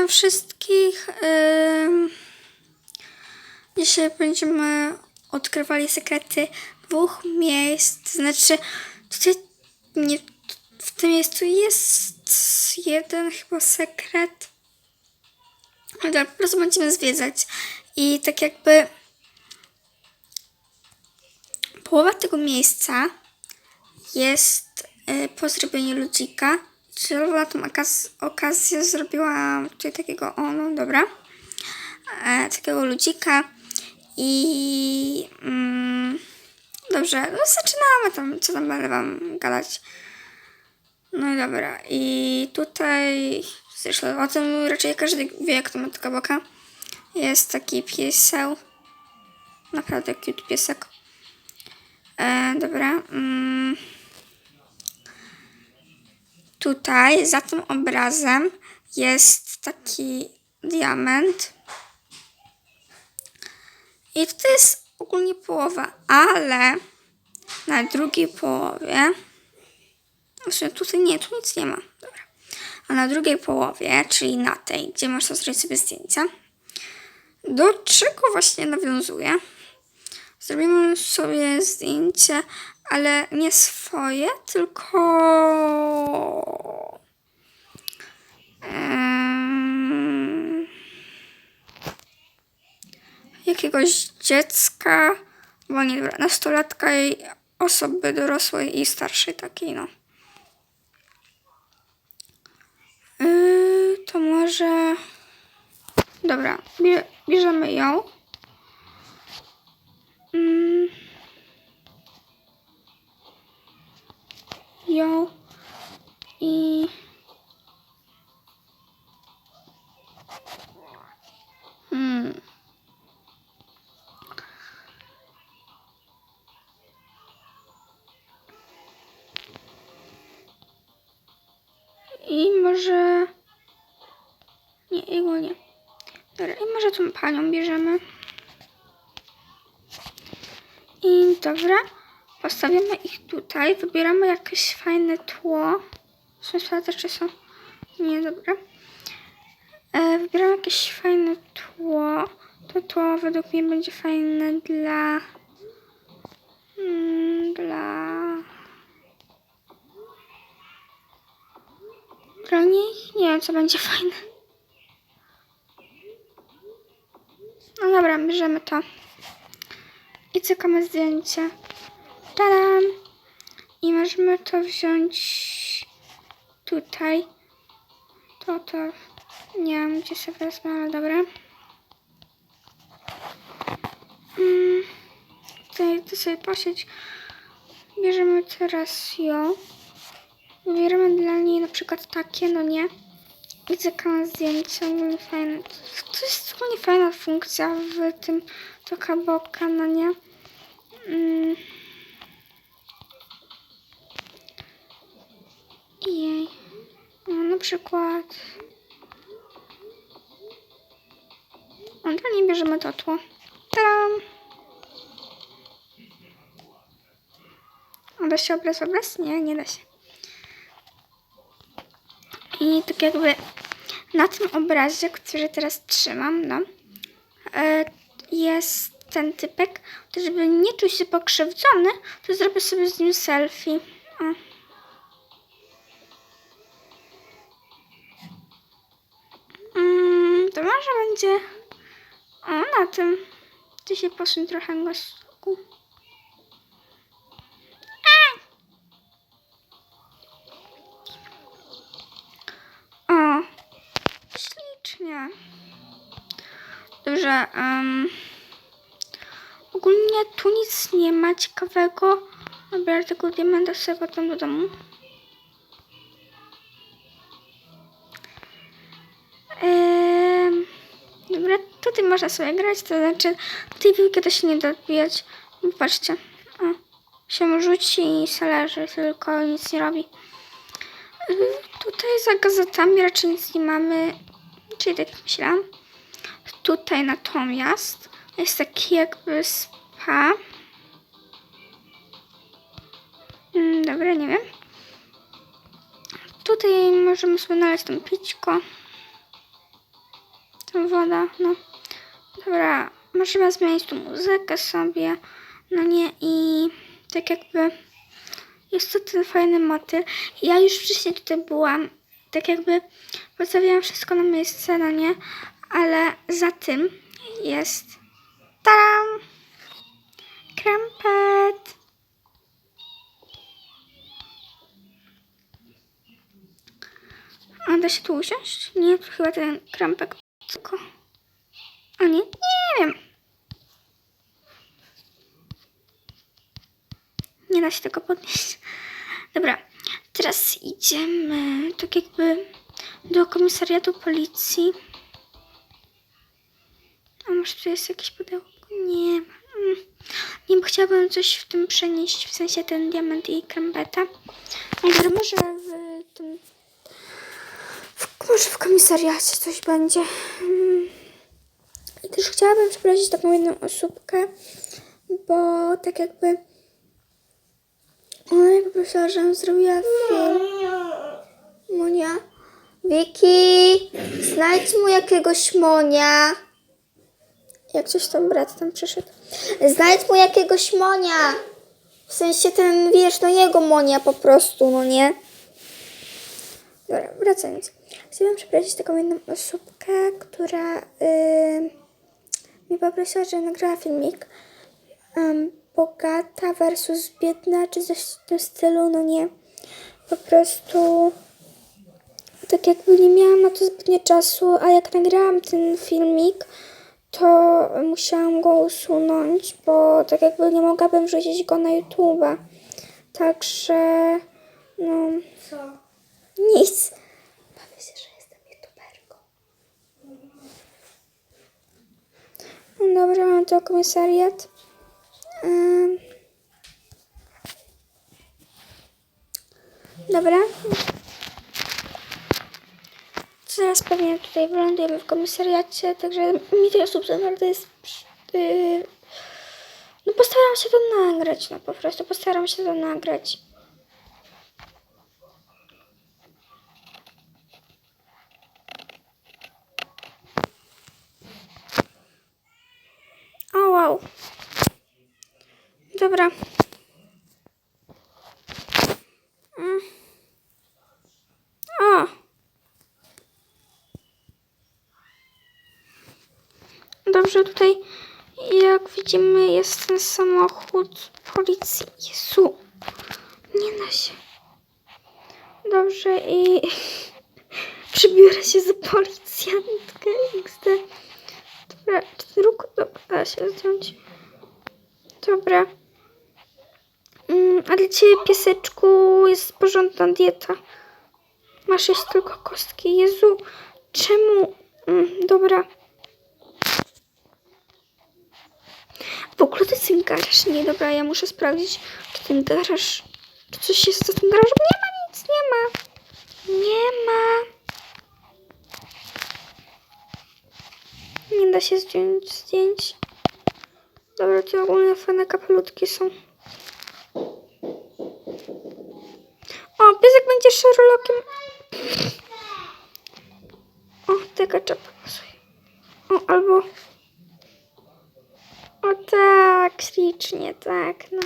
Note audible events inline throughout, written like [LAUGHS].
Witam wszystkich. Dzisiaj będziemy odkrywali sekrety dwóch miejsc. Znaczy, tutaj nie, w tym miejscu jest jeden chyba sekret. Ale po prostu będziemy zwiedzać. I tak jakby połowa tego miejsca jest y, po zrobieniu ludzika. Na tą okaz- okazję zrobiłam tutaj takiego, o no dobra, e, takiego ludzika i mm, dobrze, no zaczynamy tam, co tam będę wam gadać. No i dobra, i tutaj, zresztą o tym raczej każdy wie, jak to matka boka. Jest taki pieseł, naprawdę cute piesek. E, dobra, mm, Tutaj za tym obrazem jest taki diament. I to jest ogólnie połowa, ale na drugiej połowie. Znaczy tutaj nie, tu nic nie ma. Dobra. A na drugiej połowie, czyli na tej, gdzie można zrobić sobie zdjęcia, do czego właśnie nawiązuję? Zrobimy sobie zdjęcie, ale nie swoje, tylko jakiegoś dziecka, bo nie dobra, nastolatka i osoby dorosłej i starszej takiej, no. Yy, to może... Dobra, bie- bierzemy ją. Ją i hmm. I może nie, jego nie. Dobra, i może tą panią bierzemy. I dobra, postawimy ich tutaj, wybieramy jakieś fajne tło. Są sprawdzę, czy są. Nie, dobra. E, wybieramy jakieś fajne tło. To tło według mnie będzie fajne dla. Mm, dla. Dla nich? Nie wiem, co będzie fajne. No dobra, bierzemy to. I cykamy zdjęcie. Tadam! I możemy to wziąć tutaj. To, to. Nie wiem, gdzie sobie wezmę, ale dobra. Mm, tutaj to sobie posieć. Bierzemy teraz ją. Wybieramy dla niej na przykład takie, no nie. I cykamy zdjęcie. Ogólnie fajne. To jest ogólnie fajna funkcja w tym taka boka, no nie. Mm. Jej. No, na przykład. Niej bierzemy to tło. Tam. Da się obraz obraz? Nie, nie da się. I tak jakby na tym obrazie, który teraz trzymam, no, e, jest ten typek, to żeby nie czuć się pokrzywdzony, to zrobię sobie z nim selfie. O. To może będzie o, na tym. Ty się posuń trochę gościku. O, ślicznie. Dobrze. Um, ogólnie tu nic nie ma ciekawego. Dobra, tego diamenta sobie potem do domu. Tutaj można sobie grać, to znaczy tej piłki to się nie da odbijać. Patrzcie. O, się rzuci i se leży, tylko nic nie robi. Tutaj za gazetami raczej nic nie mamy, czyli tak myślałam. Tutaj natomiast jest taki jakby spa. Mm, Dobra, nie wiem. Tutaj możemy sobie znaleźć tam pićko. Tam woda, no. Dobra, możemy zmienić tu muzykę sobie. No nie, i tak jakby jest to ten fajny motyl. Ja już wcześniej tutaj byłam, tak jakby postawiłam wszystko na miejsce, no nie, ale za tym jest tam krampet. A da się tu usiąść? Nie, chyba ten krampek tylko. A nie? Nie wiem. Nie da się tego podnieść. Dobra, teraz idziemy tak jakby do komisariatu policji. A może tu jest jakieś pudełko? Nie ma. Mm. Nie, bo chciałabym coś w tym przenieść, w sensie ten diament i. No Dobra, może w tym... W, może w komisariacie coś będzie. I też chciałabym przeprosić taką jedną osóbkę, bo tak jakby ona mnie poprosiła, żebym zrobiła film. Monia. Wiki, znajdź mu jakiegoś monia. Jak coś tam brat tam przyszedł. Znajdź mu jakiegoś monia. W sensie ten, wiesz, no jego monia po prostu, no nie? Dobra, wracając. Chciałam przeprosić taką jedną osóbkę, która yy, poprosiła, żebym nagrała filmik. Em, bogata versus biedna, czy coś w tym stylu, no nie. Po prostu tak jakby nie miałam na to zbytnio czasu, a jak nagrałam ten filmik, to musiałam go usunąć, bo tak jakby nie mogłabym wrzucić go na YouTube'a. Także, no, Co? nic. Bawię się, że jestem YouTuberką. No dobra, mam to komisariat. Ym. Dobra. Zaraz pewnie tutaj wylądujemy w komisariacie, także mi tych osób bardzo jest... Yy, no postaram się to nagrać, no po prostu postaram się to nagrać. O wow. Dobra. Mm. O. Dobrze, tutaj jak widzimy jest ten samochód policji. Jezu. Nie da się. Dobrze i [LAUGHS] przybiorę się za policjantkę XD. Dobra, czy dobra, da się zdjąć. Dobra. Mm, a dla ciebie, pieseczku, jest porządna dieta. Masz jeść tylko kostki. Jezu, czemu? Mm, dobra. W ogóle to jest ten garaż. Nie, dobra, ja muszę sprawdzić, czy ten garaż... Czy coś jest za tym garażem? Nie ma nic, nie ma. Nie ma. Da się zdjąć zdjęć. Dobra, to ogólnie fajne kapelutki są. O, piesek będzie Sherlockiem. O, taka czapka pasuje. O, albo... O tak, ślicznie, tak, no.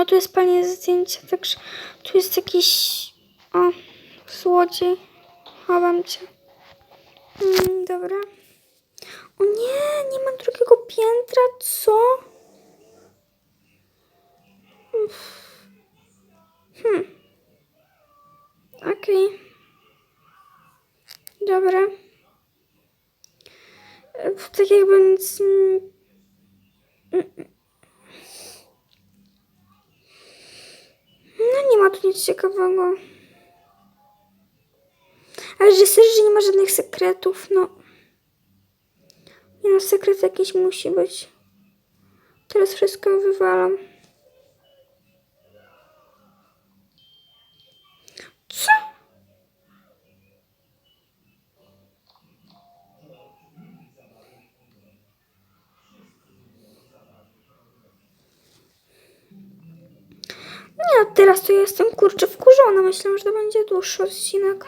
O, tu jest panie zdjęcia, także tu jest jakiś... O, złodziej. Chowam cię. Mm, dobra. O nie, nie ma drugiego piętra, co? Uff. Hmm. Okej. Dobra. E, Tak jakby nic... mm, mm. No nie ma tu nic ciekawego. Ale serio, że nie ma żadnych sekretów, no. Nie no, sekret jakiś musi być. Teraz wszystko wywalam. Co? Nie, teraz to jestem kurczę wkurzona. Myślałam, że to będzie dłuższy odcinek.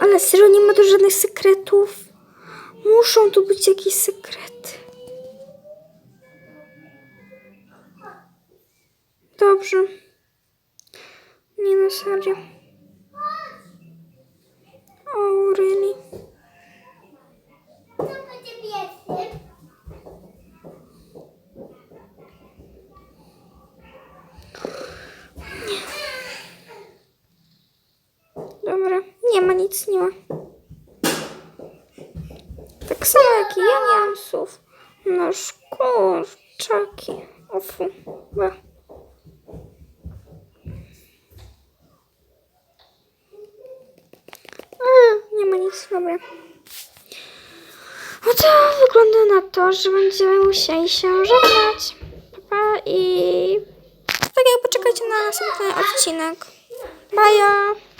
Ale serio nie ma tu żadnych sekretów? Muszą tu być jakieś sekrety. Dobrze. Nie no, serio. Oh, really? Co będzie piesy? Dobra, nie ma nic, nie ma. Tak samo jak i ja nie mam słów. No szkurczaki. Ofu. Ba. A, nie ma nic, dobra. No to wygląda na to, że będziemy musieli się żegnać. Pa i tak jak poczekajcie na następny odcinek. Baja!